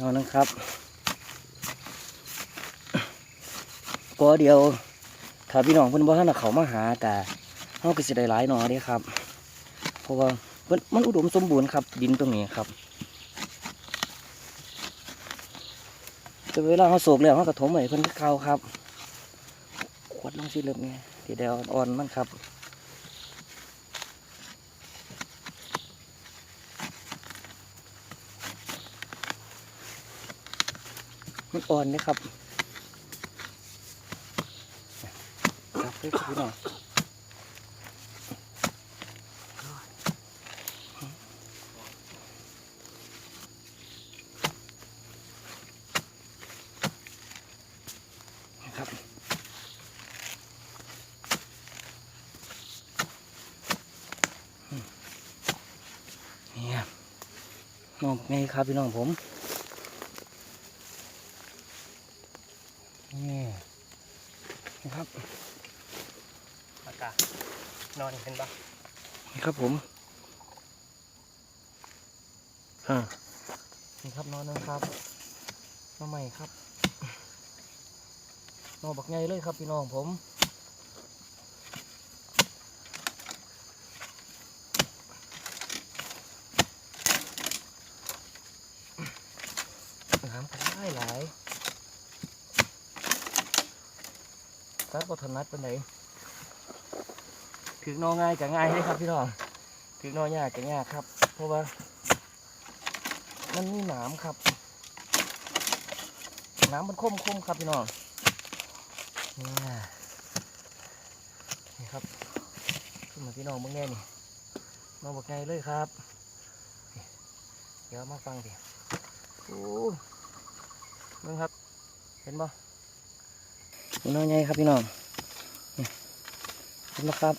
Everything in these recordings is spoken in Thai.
นอนนะครับก็เดียวถ้าพี่น้องเพิ่นบ่ทันน่ะเขามาหากะเฮาก็สิได้หลายหนอเด้ครับ เพราะว่ามันมันอุดมสมบูรณ์ครับ ดินตรงนี้ครับแต่เวลาเฮาโศกแล้วเฮาก็ถมไว้เพิ่นเก่าครับขวดลงสิเริ่มนี่ทีเดียวอ่อนมันครับ อ่อนนะครับครับเพื่อนพี่น้องนะครับอืมเนี่ยมองไงครับพี่น้องผม นี่นะครับ อากาศ นอนเห็นปะนี่ครับผมอ่านี่ครับนอนนะครับน้องใหม่ครับนอนบักไงเลยครับพี่น้องผมน้ำกันได้หลายตัดบทนัดเป็นไหน ถึงนอง่ายกับง่ายเลยครับพี่น้องถึงนอยากกับยากครับ เพราะว่า มันมีหนามครับหนามมันคมคมครับพี่น้องนี่นี่ครับขึ้นมาพี่น้องเมื่อแน่นี่มาบอกไงเลยครับ เดี๋ยวมาฟังดิโอ้มึงครับ เห็นบ่พี่น้องไงครับพี่น้องนี่เห็นไหมครับ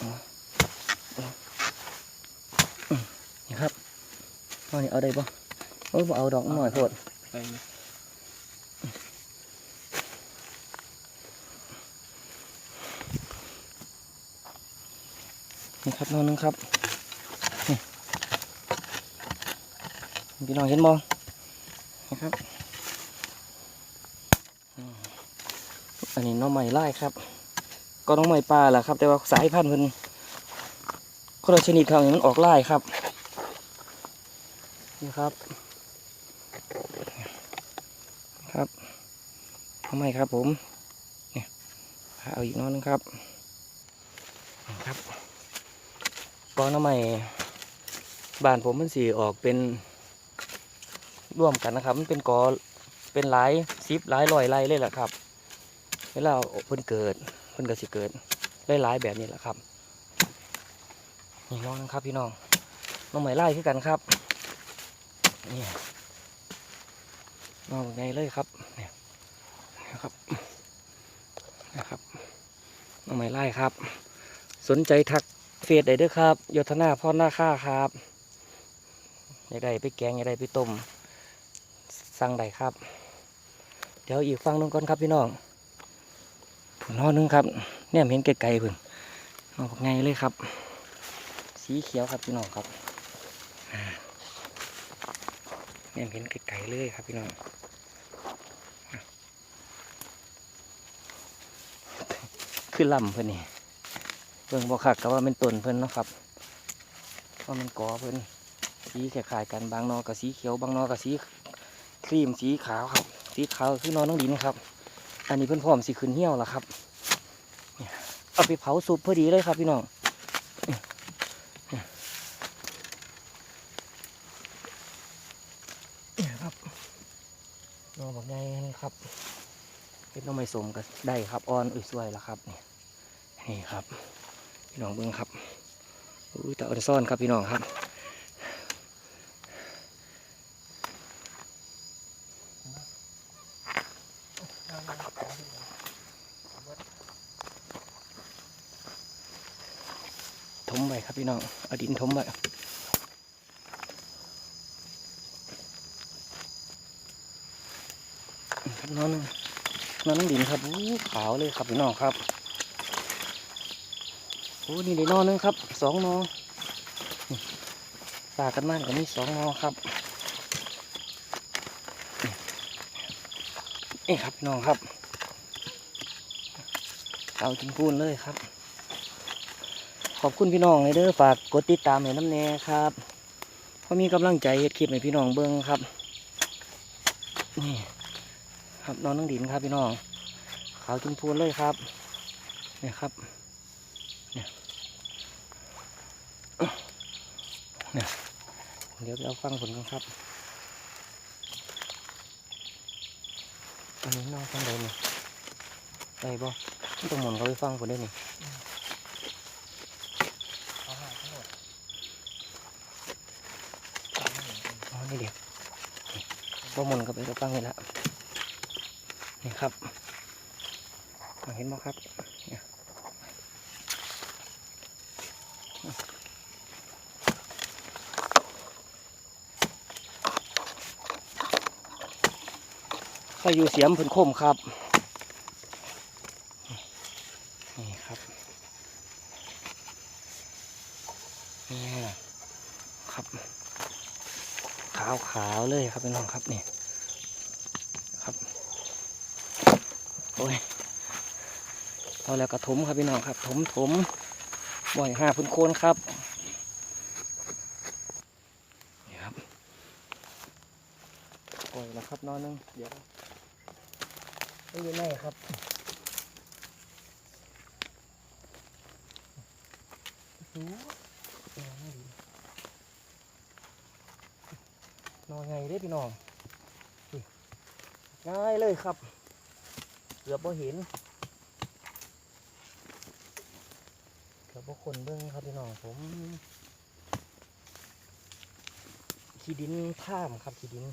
อ๋ออ๋ออืมนี่ครับ เอานี่เอาได้ปะโอ้ยเอาดอกหน่อยโพดนี่ครับน้องนึงครับนี่พี่น้องเห็นมองนะครับ อันนี้น้องใหม่ไล่ครับ ก็น้องใหม่ปลาแหละครับ แต่ว่าสายพันธุ์เพิ่นคนละชนิดทางนี้มันออกไล่ครับ นี่ครับ ครับหน้องใหม่ครับผมเนี่ยเอาอีกน้องนึงครับครับกองน้ำใหม่บ้านผมมันสีออกเป็นร่วมกันนะครับ มันเป็นกอเป็นหลายซิปหลายลอยไล่เลยแหละครับเวลาเพิ่นเกิดเพิ่นก็สิเกิดหลายๆแบบนี้แหละครับนี่น้องนะครับพี่น้องน้องใหม่ไล่คือกันครับ นี่นองไงเลยครับเนี่ยนะครับนะครับน้องใหม่ไล่ครับ สนใจทักเฟซได้เด้วยครับยศนาพ่อหน้าค่าครับอยากได้ไปแกงอยากได้ไปต้มสั่งได้ครับ เดี๋ยวอีกฟังนึงก่อนครับพี่น้องผุนนอนึงครับ เนี่ยเห็นไกลๆเพิ่นนอกไงเลยครับ สีเขียวครับพี่น้องครับ อ่าเห็นไกลๆเลยครับพี่น้องคือลำเพิ่อนนี่เบิ่งบ่คักก็ว่าเป็นต้นเพิ่อนเนาะครับว่ามันกอเพิ่อนสีคล้ายๆกันบางนอกับสีเขียวบางนอกับสีครีมสีขาวครับ สีขาวคือนอนน้องดินครับ อันนี้เพิ่อนพร้อมสีขึ้นเหี่ยวแล้วครับเนี่ยเอาไปเผาสุปพอดีเลยครับพี่น้องเนี่ยเนี่ยเนี่ยครับน อบอกไงครับเป็นน้องไม้สมก็ได้ครับอ่อนอุ้ยสวยแล้วครับนี่นี่ครับ พี่น้องเบิ้งครับอุ้ยตะออนซ่อนครับพี่น้องครับถมไปครับพี่น้องเอาดินถมไป ครับนอนนึงนอนนั่งดินครับอู้ขาวเลยครับพี่น้องครับโอ้นี่ได้นอนนึงครับสองนอนี่ฝากกันมากกับมีสองนอครับนี่ครับน้องครับ เอาจนพูนเลยครับ ขอบคุณพี่น้องเลยเด้อฝากกดติดตามให้น้ำแน่ครับเพราะมีกำลังใจเฮ็ดคลิปให้พี่น้องเบิ่งครับนี่ ครับน้องน้งดินครับพี่น้องขาวจนพูนเลยครับเนี่ยครับเนี่ยเนี่ยเดี๋ยวไปเอาฟังผลกันครับอันนี้นองฟังได้นี่ได้บ่ไม่ต้องหมุนเขาไปฟังผลได้นี่เอาหมอ๋อนี่เดี๋ยวบ่หมุนก็ไปก็ฟังนี่ละ นี่ครับ เห็นบ่ครับเนี่ยก็อยู่เสียมเพิ่นคมครับนี่ครับนี่ครับ ขาวขาวๆเลยครับพี่น้องครับนี่ครับ โอ้ยพอแล้วก็ถมครับพี่น้องครับถมถมบ่อยห้าพื้นโคนครับนี่ครับปล่อยแล้วครับนอนนึงเดี๋ยวไม่ยู่ไหนครับนอนไม่ดีนอนไงด้พี่น้องง่ายเลยครับ เกือบบ่เห็นเกือบบ่คนเบิ้องครับพี่น้องผมขี้ดินท่ามครับขี้ดิน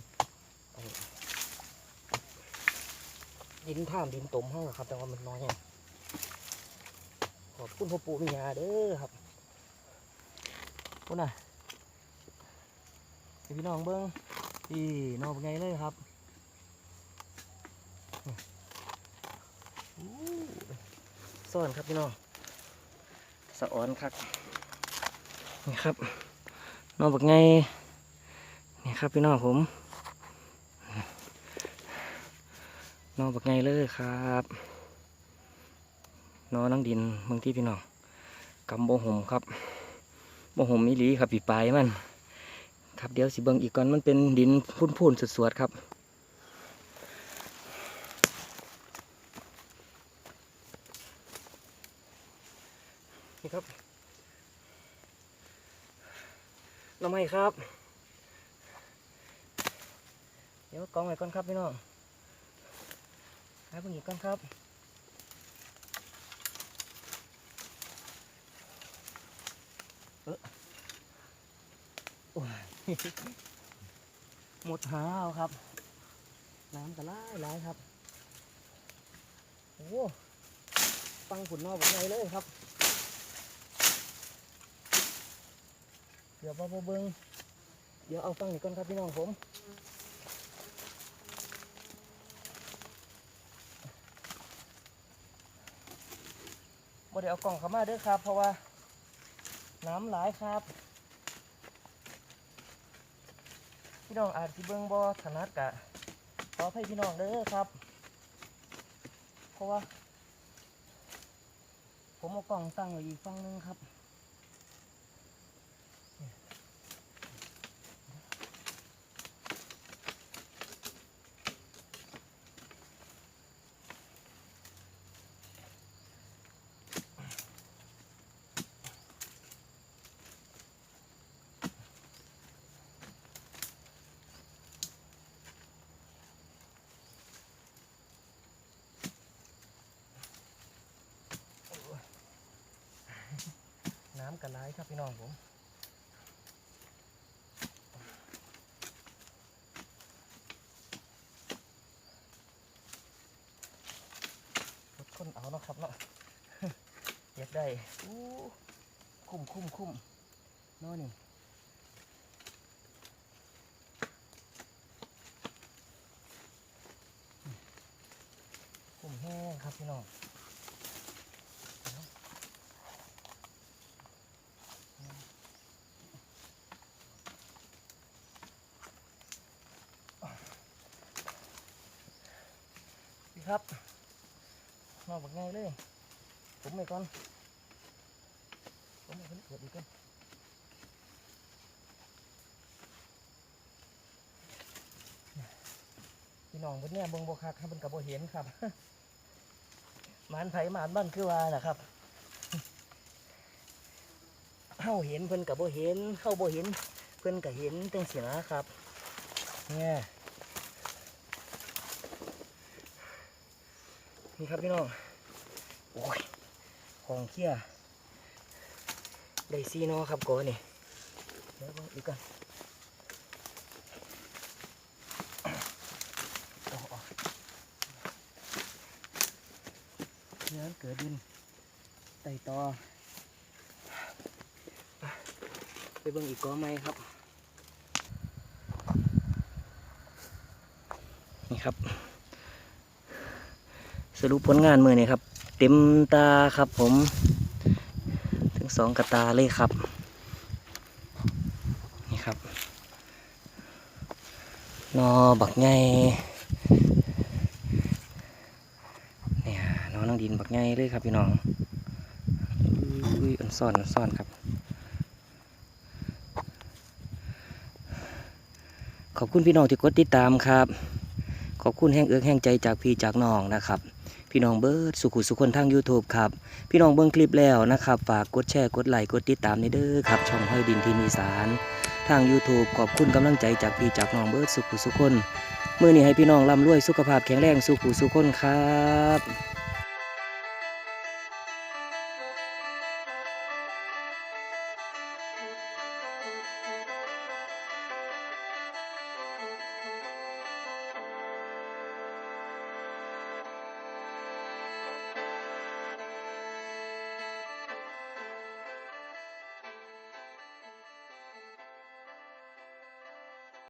ดินท่ามดินตมห้องครับ แต่ว่ามันน้อยขอบคุณพ่อปู่มิยาเด้อครับคุณน่ะพี่น้องเบิ้องพี่นอกไงเลยครับ ซ่อนครับพี่น้องสะออนครับนี่ครับนอกบักไงนี่ครับพี่น้องผมนอกบักไงเลยครับนอนังดินเมืองที่พี่น้องกำโบหมครับโบหมอีหลีครับปีปลายมัน ครับเดี๋ยวสิเบิ่งอีกก่อนมันเป็นดินพุ่นๆสวดๆครับ นี่ครับหน้ำไม้ ครับ เดี๋ยวกองไว้ก่อนครับพี่น้องหาเบิ่งอีกก่อนครับเออโอ้ยหมดหาเอาครับ น้ำกระไล่ไล่ครับ โอ้ฟังผุนนอกแบบไงเลยครับ เดี๋ยวพ่อเบิ้งเดี๋ยวเอาฟังนี่ก่อนครับพี่น้องผมบ่ได้เอากล่องเข้ามาเด้อครับ เพราะว่า น้ำหลายครับ พี่น้องอาจสิเบิ่งบ่ถนัดกะขอให้พี่น้องเด้อครับ เพราะว่า ผมเอากล่องตั้งไว้อีกฝั่งหนึงครับ น้ำกระไรครับพี่น้องผมรถคนเอาเนาะครับเนาะอยากได้อู้คุ้มคุ้มคุ้มเนาะนี่คุ้มแห้งครับพี่น้อง ครับนอกบักไงเลย ผมไปก่อน ผมไปคนเกิดอีกก่อนพี่น้องคนเนี้ยเบิ่งบ่คักครับมันกับบ่เห็นครับมานไผหมานบ้านคือว่านะครับเฮาเห็นเพิ่นกับบ่เห็นเฮาโบเห็น เพิ่นก็เห็นจังซี่นะครับ เนี่ย นี่ครับพี่น้อง โอ้ย ของเขี้ยได้ซีนอครับก่อนนี่เดี๋ยวเบิ่งอีกกันเนื้อเกิดดินไต่ต่อไปเบิ่งอีกก้อไหมครับ นี่ครับ รุปผลงานมือนี่ครับ เต็มตาครับผม ถึงสองกระตาเลยครับ นี่ครับนอบักไงเนี่ยนอน้องดินบักไงเลยครับพี่น้องอุ้ยอันซ่อนอันซ่อนครับ ขอบคุณพี่น้องที่กดติดตามครับ ขอบคุณแห้งเอื้อแห้งใจจากพี่จากน้องนะครับ พี่น้องเบิร์ดสุขุสุคนทาง YouTube ครับ พี่น้องเบิ้งคลิปแล้วนะครับ ฝากกดแชร์กดไลค์กดติดตามในเด้อครับ ช่องห้อยดินทีมีสารทาง YouTube ขอบคุณกำลังใจจากพี่จากน้องเบิร์ดสุขุสุคนมือนี้ให้พี่น้องร่ำรวยสุขภาพแข็งแรงสุขุสุคนครับ